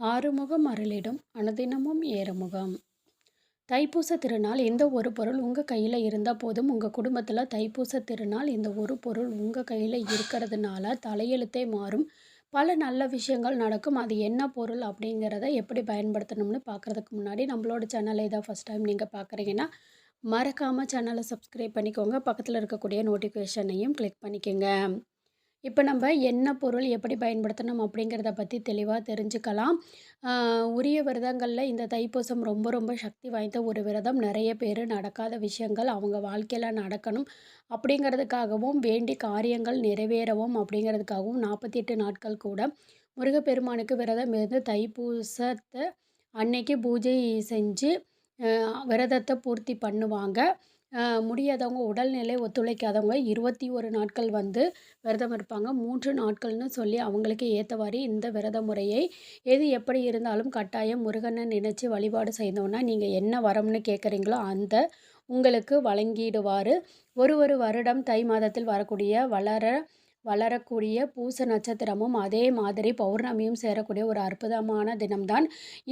ஆறுமுகம் அருளிடும் அனுதினமும் ஏறுமுகம். தைப்பூச திருநாள் இந்த ஒரு பொருள் உங்கள் கையில் இருந்தால் போதும். உங்கள் குடும்பத்தில் தைப்பூச திருநாள் இந்த ஒரு பொருள் உங்கள் கையில் இருக்கிறதுனால தலையெழுத்தே மாறும். பல நல்ல விஷயங்கள் நடக்கும். அது என்ன பொருள் அப்படிங்கிறத எப்படி பயன்படுத்தணும்னு பார்க்குறதுக்கு முன்னாடி நம்மளோட சேனலை இதான் ஃபஸ்ட் டைம் நீங்கள் பார்க்குறீங்கன்னா மறக்காமல் சேனலை சப்ஸ்கிரைப் பண்ணிக்கோங்க. பக்கத்தில் இருக்கக்கூடிய நோட்டிஃபிகேஷனையும் கிளிக் பண்ணிக்கோங்க. இப்போ நம்ம என்ன பொருள் எப்படி பயன்படுத்தணும் அப்படிங்கிறத பற்றி தெளிவாக தெரிஞ்சுக்கலாம். உரிய விரதங்களில் இந்த தைப்பூசம் ரொம்ப ரொம்ப சக்தி வாய்ந்த ஒரு விரதம். நிறைய பேர் நடக்காத விஷயங்கள் அவங்க வாழ்க்கையில் நடக்கணும் அப்படிங்கிறதுக்காகவும் வேண்டி காரியங்கள் நிறைவேறவும் அப்படிங்கிறதுக்காகவும் நாற்பத்தி எட்டு நாட்கள் கூட முருகப்பெருமானுக்கு விரதம் இருந்து தைப்பூசத்தை அன்னைக்கு பூஜை செஞ்சு விரதத்தை பூர்த்தி பண்ணுவாங்க. முடியாதவங்க உடல்நிலை ஒத்துழைக்காதவங்க இருபத்தி ஒரு நாட்கள் வந்து விரதம் இருப்பாங்க. மூன்று நாட்கள்னு சொல்லி அவங்களுக்கு ஏற்றவாறு இந்த விரத முறையை எது எப்படி இருந்தாலும் கட்டாயம் முருகனை நினச்சி வழிபாடு செய்தோன்னா நீங்கள் என்ன வரம்னு கேட்குறீங்களோ அந்த உங்களுக்கு வழங்கிடுவார். ஒரு ஒரு வருடம் தை மாதத்தில் வரக்கூடிய வளர வளரக்கூடிய பூச நட்சத்திரமும் அதே மாதிரி பௌர்ணமியும் சேரக்கூடிய ஒரு அற்புதமான தினம்தான்.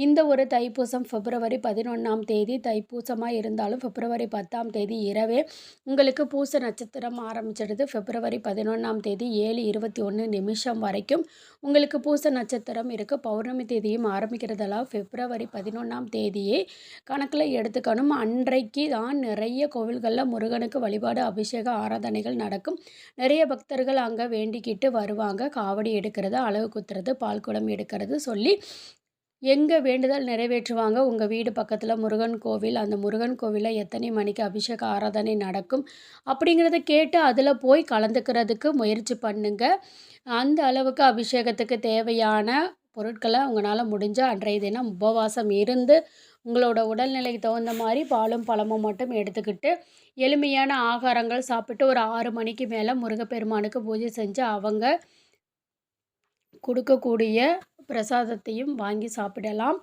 இந்த ஒரு தைப்பூசம் பிப்ரவரி பதினொன்றாம் தேதி தைப்பூசமாக இருந்தாலும் பிப்ரவரி பத்தாம் தேதி இரவே உங்களுக்கு பூச நட்சத்திரம் ஆரம்பிச்சிடுது. பிப்ரவரி பதினொன்றாம் தேதி ஏழு இருபத்தி ஒன்று நிமிஷம் வரைக்கும் உங்களுக்கு பூச நட்சத்திரம் இருக்குது பௌர்ணமி தேதியும் ஆரம்பிக்கிறதெல்லாம் பிப்ரவரி பதினொன்றாம் தேதியே கணக்கில் எடுத்துக்கணும். அன்றைக்கு தான் நிறைய கோவில்களில் முருகனுக்கு வழிபாடு அபிஷேக ஆராதனைகள் நடக்கும். நிறைய பக்தர்கள் அங்கே வேண்டிக்கிட்டு வருவாங்க. காவடி எடுக்கிறது அழகு குத்துறது பால் குடம் எடுக்கிறது சொல்லி எங்கே வேண்டுதல் நிறைவேற்றுவாங்க. உங்கள் வீடு பக்கத்தில் முருகன் கோவில் அந்த முருகன் கோவிலில் எத்தனை மணிக்கு அபிஷேக ஆராதனை நடக்கும் அப்படிங்கிறத கேட்டு அதில் போய் கலந்துக்கிறதுக்கு முயற்சி பண்ணுங்க. அந்த அளவுக்கு அபிஷேகத்துக்கு தேவையான பொருட்களை உங்களால் முடிஞ்ச அன்றைய தினம் உபவாசம் இருந்து உங்களோட உடல்நிலைக்கு தகுந்த மாதிரி பாலும் பழமும் மட்டும் எடுத்துக்கிட்டு எளிமையான ஆகாரங்கள் சாப்பிட்டு ஒரு ஆறு மணிக்கு மேலே முருகப்பெருமானுக்கு பூஜை செஞ்சு அவங்க கொடுக்கக்கூடிய பிரசாதத்தையும் வாங்கி சாப்பிடலாம்.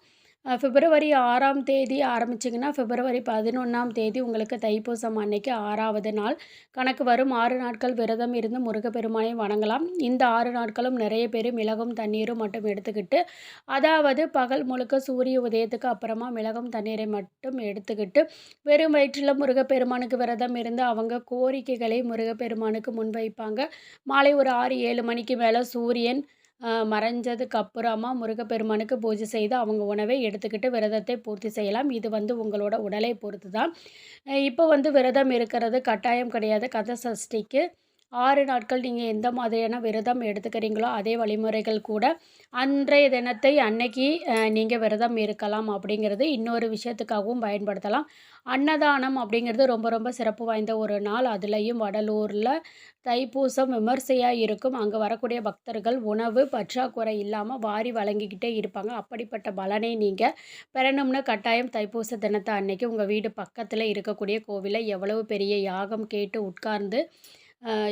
பிப்ரவரி ஆறாம் தேதி ஆரம்பிச்சிங்கன்னா பிப்ரவரி பதினொன்றாம் தேதி உங்களுக்கு தைப்பூசம் அன்னைக்கு ஆறாவது நாள். கணக்கு வரும். ஆறு நாட்கள் விரதம் இருந்து முருகப்பெருமானை வணங்கலாம். இந்த ஆறு நாட்களும் நிறைய பேர் மிளகும் தண்ணீரும் மட்டும் எடுத்துக்கிட்டு அதாவது பகல் முழுக்க சூரிய உதயத்துக்கு அப்புறமா மிளகும் தண்ணீரை மட்டும் எடுத்துக்கிட்டு வெறும் வயிற்றில் முருகப்பெருமானுக்கு விரதம் இருந்து அவங்க கோரிக்கைகளை முருகப்பெருமானுக்கு முன்வைப்பாங்க. மாலை ஒரு ஆறு ஏழு மணிக்கு மேலே சூரியன் மறைஞ்சதுக்கு அப்புறமா முருகப்பெருமானுக்கு பூஜை செய்து அவங்க உணவை எடுத்துக்கிட்டு விரதத்தை பூர்த்தி செய்யலாம். இது வந்து உங்களோட உடலை பொறுத்து தான் இப்போ வந்து விரதம் இருக்கிறது கட்டாயம் கிடையாது. கதை சஷ்டிக்கு ஆறு நாட்கள் நீங்கள் எந்த மாதிரியான விரதம் எடுத்துக்கிறீங்களோ அதே வழிமுறைகள் கூட அன்றைய தினத்தை அன்னைக்கு நீங்கள் விரதம் இருக்கலாம் அப்படிங்கிறது இன்னொரு விஷயத்துக்காகவும் பயன்படுத்தலாம். அன்னதானம் அப்படிங்கிறது ரொம்ப ரொம்ப சிறப்பு வாய்ந்த ஒரு நாள். அதுலேயும் வடலூரில் தைப்பூசம் விமர்சையாக இருக்கும். அங்கே வரக்கூடிய பக்தர்கள் உணவு பற்றாக்குறை இல்லாமல் வாரி வழங்கிக்கிட்டே இருப்பாங்க. அப்படிப்பட்ட பலனை நீங்கள் பெறணும்னு கட்டாயம் தைப்பூச தினத்தை அன்னைக்கு உங்கள் வீடு பக்கத்தில் இருக்கக்கூடிய கோவிலில் எவ்வளவு பெரிய யாகம் கேட்டு உட்கார்ந்து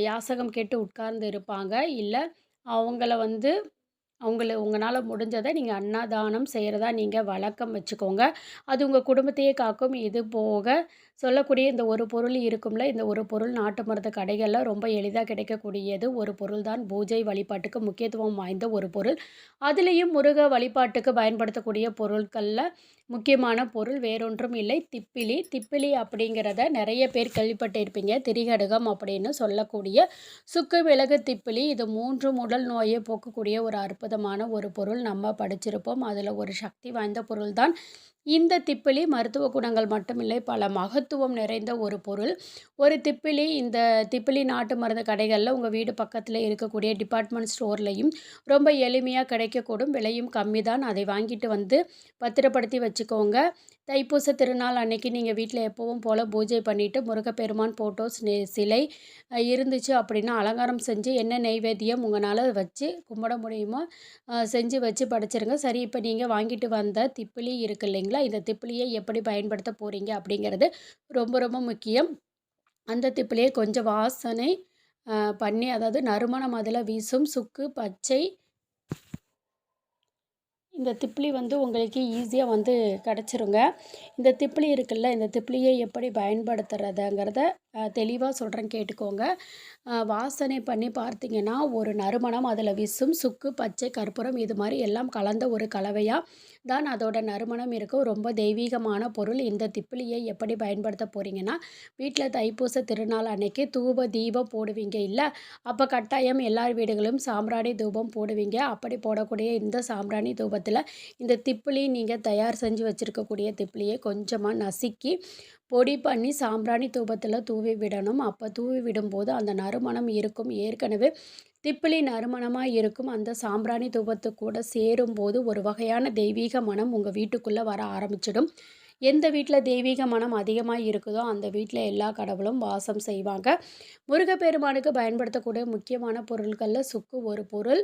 யாசகம் கேட்டு உட்கார்ந்து இருப்பாங்க. இல்லை அவங்கள வந்து அவங்கள உங்களால் முடிஞ்சதை நீங்கள் அன்னதானம் செய்கிறதா நீங்கள் வழக்கம் வச்சுக்கோங்க. அது உங்கள் குடும்பத்தையே காக்கும். இது போக சொல்லக்கூடிய இந்த ஒரு பொருள் இருக்கும்ல இந்த ஒரு பொருள் நாட்டு மருந்து கடைகளில் ரொம்ப எளிதாக கிடைக்கக்கூடியது ஒரு பொருள் தான். பூஜை வழிபாட்டுக்கு முக்கியத்துவம் வாய்ந்த ஒரு பொருள். அதுலேயும் முருக வழிபாட்டுக்கு பயன்படுத்தக்கூடிய பொருட்களில் முக்கியமான பொருள் வேறொன்றும் இல்லை. திப்பிலி திப்பிலி அப்படிங்கிறத நிறைய பேர் கேள்விப்பட்டிருப்பீங்க. திரிகடுகம் அப்படின்னு சொல்லக்கூடிய சுக்கு மிளகு திப்பிலி இது மூன்று உடல் நோயை போக்கக்கூடிய ஒரு அற்புதமான ஒரு பொருள் நம்ம படிச்சிருப்போம். அதில் ஒரு சக்தி வாய்ந்த பொருள் தான் இந்த திப்பிலி மருத்துவ குணங்கள் மட்டுமில்லை பல மகத்துவம் நிறைந்த ஒரு பொருள். ஒரு திப்பிலி இந்த திப்பிலி நாட்டு மருந்து கடைகளில் உங்கள் வீடு பக்கத்தில் இருக்கக்கூடிய டிபார்ட்மெண்ட் ஸ்டோர்லையும் ரொம்ப எளிமையாக கிடைக்கக்கூடும். விலையும் கம்மி தான் அதை வாங்கிட்டு வந்து பத்திரப்படுத்தி வச்சுக்கோங்க. தைப்பூச திருநாள் அன்னைக்கு நீங்கள் வீட்டில் எப்போவும் போல் பூஜை பண்ணிவிட்டு முருகப்பெருமான் ஃபோட்டோஸ் சிலை இருந்துச்சு அப்படின்னா அலங்காரம் செஞ்சு என்ன நெய்வேத்தியம் உங்களால் வச்சு கும்பிட முடியுமோ செஞ்சு வச்சு படைச்சிருங்க. சரி இப்போ நீங்கள் வாங்கிட்டு வந்த திப்பிலி இருக்கு இல்லைங்களா? இந்த திப்பிலியை எப்படி பயன்படுத்த போகிறீங்க அப்படிங்கிறது ரொம்ப ரொம்ப முக்கியம். அந்த திப்பிலியை கொஞ்சம் வாசனை பண்ணி அதாவது நறுமணம் அதில் வீசும். சுக்கு பச்சை இந்த திப்ளி வந்து உங்களுக்கு ஈஸியாக வந்து கிடச்சிருங்க. இந்த திப்ளி இருக்குல்ல இந்த திப்ளியை எப்படி பயன்படுத்துறதுங்கிறத தெளிவாக சொல்கிறேன் கேட்டுக்கோங்க. வாசனை பண்ணி பார்த்தீங்கன்னா ஒரு நறுமணம் அதில் விசும் சுக்கு பச்சை கற்பூரம் இது மாதிரி எல்லாம் கலந்த ஒரு கலவையாக தான் அதோட நறுமணம் இருக்கும். ரொம்ப தெய்வீகமான பொருள். இந்த திப்பிலியை எப்படி பயன்படுத்த போகிறீங்கன்னா வீட்டில் தைப்பூச திருநாள் அன்னைக்கு தூப தீபம் போடுவீங்க இல்லை? அப்போ கட்டாயம் எல்லார் வீடுகளும் சாம்பிராணி தூபம் போடுவீங்க. அப்படி போடக்கூடிய இந்த சாம்பிராணி தூபத்தில் இந்த திப்பிலி நீங்கள் தயார் செஞ்சு வச்சுருக்கக்கூடிய திப்பிலியை கொஞ்சமாக நசுக்கி பொடி பண்ணி சாம்பிராணி தூபத்தில் தூவி விடணும். அப்போ தூவி விடும்போது அந்த நறுமணம் இருக்கும். ஏற்கனவே திப்பிலி நறுமணமாக இருக்கும். அந்த சாம்பிராணி தூபத்து கூட சேரும்போது ஒரு வகையான தெய்வீக மனம் உங்கள் வீட்டுக்குள்ளே வர ஆரம்பிச்சிடும். எந்த வீட்டில் தெய்வீக மனம் அதிகமாக இருக்குதோ அந்த வீட்டில் எல்லா கடவுளும் வாசம் செய்வாங்க. முருகப்பெருமானுக்கு பயன்படுத்தக்கூடிய முக்கியமான பொருட்களில் சுக்கு ஒரு பொருள்.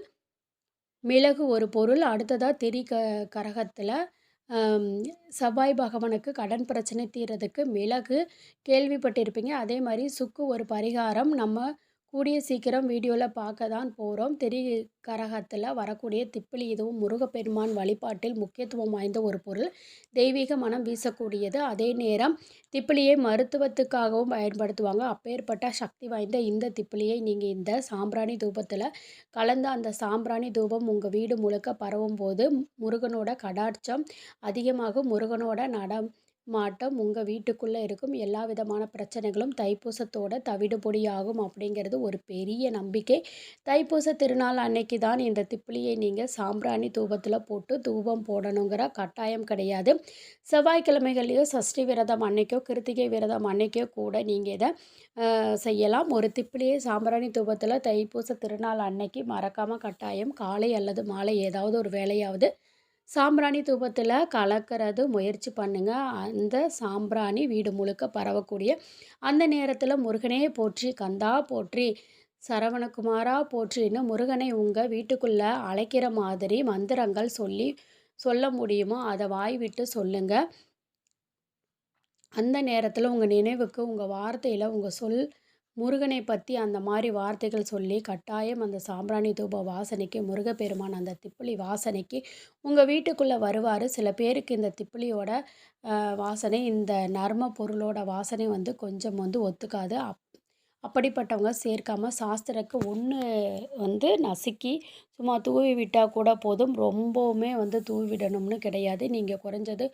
மிளகு ஒரு பொருள் அடுத்ததாக திரி க கரகத்தில் செவ்வாய் பகவானுக்கு கடன் பிரச்சனை தீர்றதுக்கு மிளகு கேள்விப்பட்டிருப்பீங்க. அதே மாதிரி சுக்கு ஒரு பரிகாரம் நம்ம கூடிய சீக்கிரம் வீடியோவில் பார்க்க தான் போகிறோம் திரி கரகத்தில் வரக்கூடிய திப்பிலி இதுவும் முருகப்பெருமான் வழிபாட்டில் முக்கியத்துவம் வாய்ந்த ஒரு பொருள். தெய்வீக மனம் வீசக்கூடியது. அதே நேரம் திப்பிலியை மருத்துவத்துக்காகவும் பயன்படுத்துவாங்க. அப்பேற்பட்ட சக்தி வாய்ந்த இந்த திப்பிலியை நீங்கள் இந்த சாம்பிராணி தூபத்தில் கலந்த அந்த சாம்பிராணி தூபம் உங்கள் வீடு முழுக்க பரவும் போது முருகனோட கடாட்சம் அதிகமாகும். முருகனோட நடம் மாட்டம் உங்கள் வீட்டுக்குள்ளே இருக்கும் எல்லா விதமான பிரச்சனைகளும் தைப்பூசத்தோட தவிடுபொடியாகும் அப்படிங்கிறது ஒரு பெரிய நம்பிக்கை. தைப்பூச திருநாள் அன்னைக்கு தான் இந்த திப்பிலியை நீங்கள் சாம்பிராணி தூபத்தில் போட்டு தூபம் போடணுங்கிற கட்டாயம் கிடையாது. செவ்வாய்க்கிழமைகள்லையோ சஷ்டி விரதம் அன்னைக்கோ கிருத்திகை விரதம் அன்னைக்கோ கூட நீங்கள் இதை செய்யலாம். ஒரு திப்பிலியை சாம்பிராணி தூபத்தில் தைப்பூச திருநாள் அன்னைக்கு மறக்காமல் கட்டாயம் காலை அல்லது மாலை ஏதாவது ஒரு வேலையாவது சாம்பிராணி தூபத்தில் கலக்கிறது முயற்சி பண்ணுங்கள் அந்த சாம்பிராணி வீடு முழுக்க பரவக்கூடிய அந்த நேரத்தில் முருகனே போற்றி கந்தா போற்றி சரவணகுமாரா போற்றின்னு முருகனை உங்கள் வீட்டுக்குள்ளே அழைக்கிற மாதிரி மந்திரங்கள் சொல்லி சொல்ல முடியுமோ அதை வாய் விட்டு சொல்லுங்கள் அந்த நேரத்தில் உங்கள் நினைவுக்கு உங்கள் வார்த்தையில் உங்கள் சொல் முருகனை பற்றி அந்த மாதிரி வார்த்தைகள் சொல்லி கட்டாயம் அந்த சாம்பிராணி தூப வாசனைக்கு முருகப்பெருமான் அந்த திப்பிலி வாசனைக்கு உங்கள் வீட்டுக்குள்ளே வருவார். சில பேருக்கு இந்த திப்பிலியோட வாசனை இந்த நர்ம பொருளோட வாசனை வந்து கொஞ்சம் வந்து ஒத்துக்காது. அப் அப்படிப்பட்டவங்க சேர்க்காமல் சாஸ்திரக்கு ஒன்று வந்து நசுக்கி சும்மா தூவி விட்டால் கூட போதும். ரொம்பவுமே வந்து தூவி விடணும்னு கிடையாது. நீங்கள் குறைஞ்சது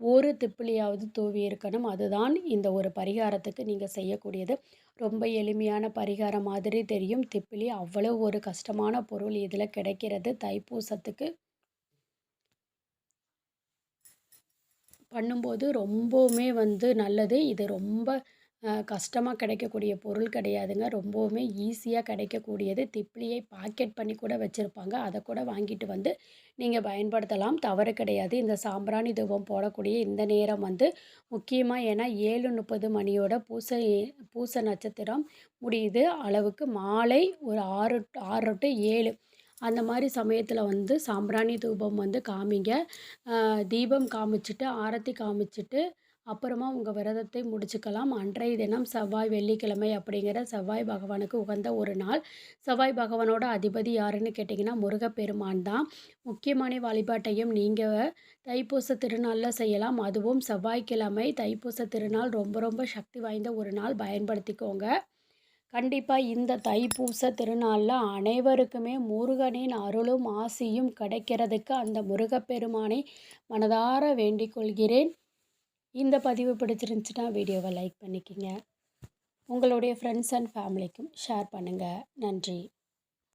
ஒரு திப்பிலியாவது தூவி இருக்கணும். அதுதான் இந்த ஒரு பரிகாரத்துக்கு நீங்கள் செய்யக்கூடியது. ரொம்ப எளிமையான பரிகாரம் மாதிரி தெரியும். திப்பிலி அவ்வளோ ஒரு கஷ்டமான பொருள் இதில் கிடைக்கிறது. தைப்பூசத்துக்கு பண்ணும்போது ரொம்பவுமே வந்து நல்லது. இது ரொம்ப கஷ்டமாக கிடைக்கக்கூடிய பொருள் கிடையாதுங்க. ரொம்பவுமே ஈஸியாக கிடைக்கக்கூடியது. திப்ளியை பாக்கெட் பண்ணி கூட வச்சுருப்பாங்க. அதை கூட வாங்கிட்டு வந்து நீங்கள் பயன்படுத்தலாம். தவறு கிடையாது. இந்த சாம்பிராணி தூபம் போடக்கூடிய இந்த நேரம் வந்து முக்கியமாக ஏன்னா ஏழு முப்பது மணியோட பூச பூச நட்சத்திரம் முடியுது. அளவுக்கு மாலை ஒரு ஆறு ஆறு டு ஏழு. அந்த மாதிரி சமயத்தில் வந்து சாம்பிராணி தூபம் வந்து காமிங்க. தீபம் காமிச்சிட்டு ஆரத்தி காமிச்சிட்டு அப்புறமா உங்கள் விரதத்தை முடிச்சுக்கலாம். அன்றைய தினம் செவ்வாய் வெள்ளிக்கிழமை அப்படிங்கிற செவ்வாய் பகவானுக்கு உகந்த ஒரு நாள். செவ்வாய் பகவானோட அதிபதி யாருன்னு கேட்டிங்கன்னா முருகப்பெருமான் தான். முக்கியமான வழிபாட்டையும் நீங்கள் தைப்பூச திருநாளில் செய்யலாம். அதுவும் செவ்வாய்க்கிழமை தைப்பூச திருநாள். ரொம்ப ரொம்ப சக்தி வாய்ந்த ஒரு நாள். பயன்படுத்திக்கோங்க. கண்டிப்பாக இந்த தைப்பூச திருநாளில் அனைவருக்குமே முருகனின் அருளும் ஆசியும் கிடைக்கிறதுக்கு அந்த முருகப்பெருமானை மனதார வேண்டிக் கொள்கிறேன். இந்த பதிவு பிடிச்சிருந்துச்சுன்னா வீடியோவை லைக் பண்ணிக்கோங்க. உங்களுடைய ஃப்ரெண்ட்ஸ் அண்ட் ஃபேமிலிக்கும் ஷேர் பண்ணுங்கள் நன்றி.